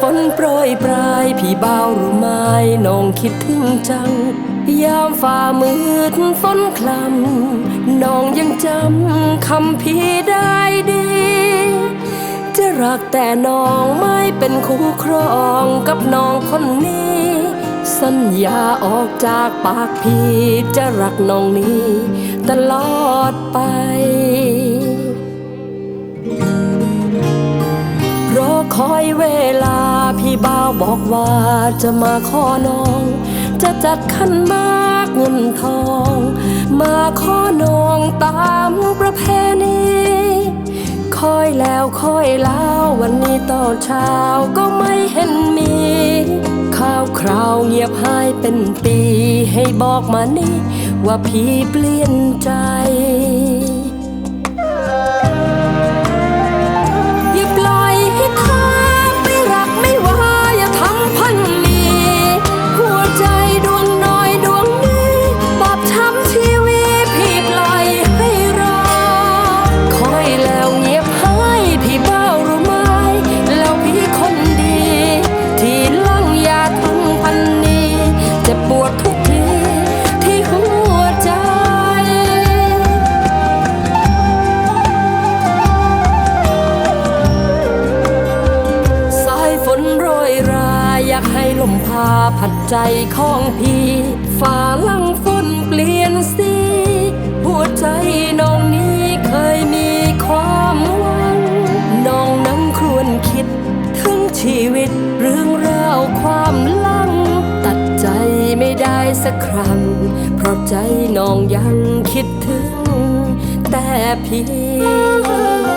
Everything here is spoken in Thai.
ฝนโปรยปลายพี่เบาหรือไม่น้องคิดถึงจัง ยามฝ่ามืดฝนคลำน้องยังจำคำพี่ได้ดี จะรักแต่น้องไม่เป็นคู่ครองกับน้องคนนี้ สัญญาออกจากปากพี่จะรักน้องนี้ ตลอดไป คอยเวลาพี่บ่าวบอกว่าจะมาขอน้อง จะจัดขันมากเงินทอง มาขอน้องตามประเพณีคอยแล้วคอยเล่าวันนี้ตอนเช้าก็ไม่เห็นมี ข่าวคราวเงียบหายเป็นปีให้บอกมานี่ว่าพี่เปลี่ยนใจาอยากให้ลมพาผัดใจของพี่ฝ่าลังฝนเปลี่ยนสีหัวใจน้องนี้เคยมีความหวัง น้องนั้นครวญคิด ถึงชีวิตเรื่องราวความลัง ตัดใจไม่ได้สักครั้งเพราะใจน้องยังคิดถึง แต่พียง